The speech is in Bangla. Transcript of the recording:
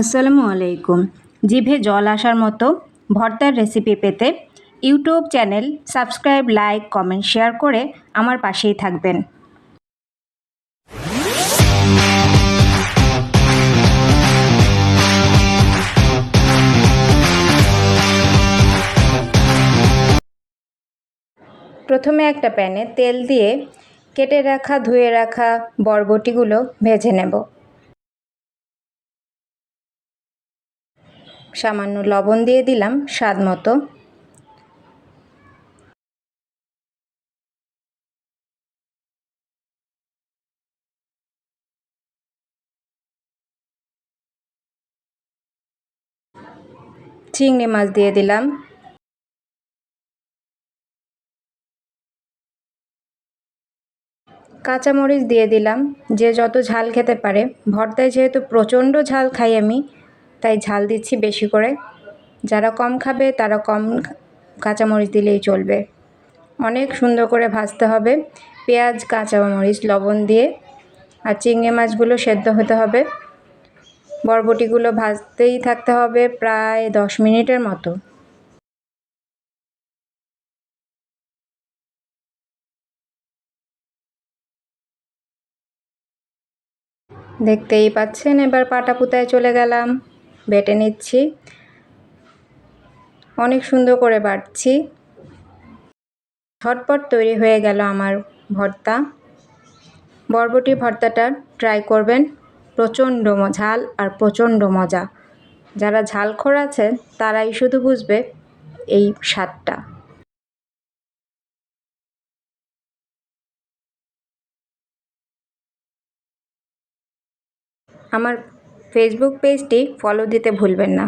আসসালামু আলাইকুম। জিভে জল আসার মতো ভর্তার রেসিপি পেতে YouTube channel subscribe, like, comment, share করে আমার পাশেই থাকবেন। প্রথমে একটা প্যানে তেল দিয়ে কেটে রাখা, ধুয়ে রাখা বরবটিগুলো ভেজে নেব। সামান্য লবণ দিয়ে দিলাম স্বাদ মতো। চিংড়ি মাছ দিয়ে দিলাম। কাঁচামরিচ দিয়ে দিলাম, যে যত ঝাল খেতে পারে। ভর্তায় যেহেতু প্রচণ্ড ঝাল খাই আমি তাই ঝাল দিচ্ছি বেশি করে। যারা কম খাবে, তারা কম কাঁচামরিচ দিলেই চলবে। অনেক সুন্দর করে ভাজতে হবে। পেঁয়াজ, কাঁচামরিচ, লবণ দিয়ে। আর চিংড়ি মাছগুলো সেদ্ধ হতে হবে। বরবটিগুলো ভাজতেই থাকতে হবে প্রায় দশ মিনিটের মতো। দেখতেই পাচ্ছেন, এবার পাটা পুতায় চলে গেলাম। বেটে নিচ্ছি। অনেক সুন্দর করে বাটছি। ঝটপট তৈরি হয়ে গেল আমার ভর্তা। বরবটি ভর্তাটা ট্রাই করবেন। প্রচণ্ড ঝাল আর প্রচণ্ড মজা। যারা ঝালখোর আছে তারাই শুধু বুঝবে এই স্বাদটা। আমার ফেসবুক পেজটি ফলো দিতে ভুলবেন না।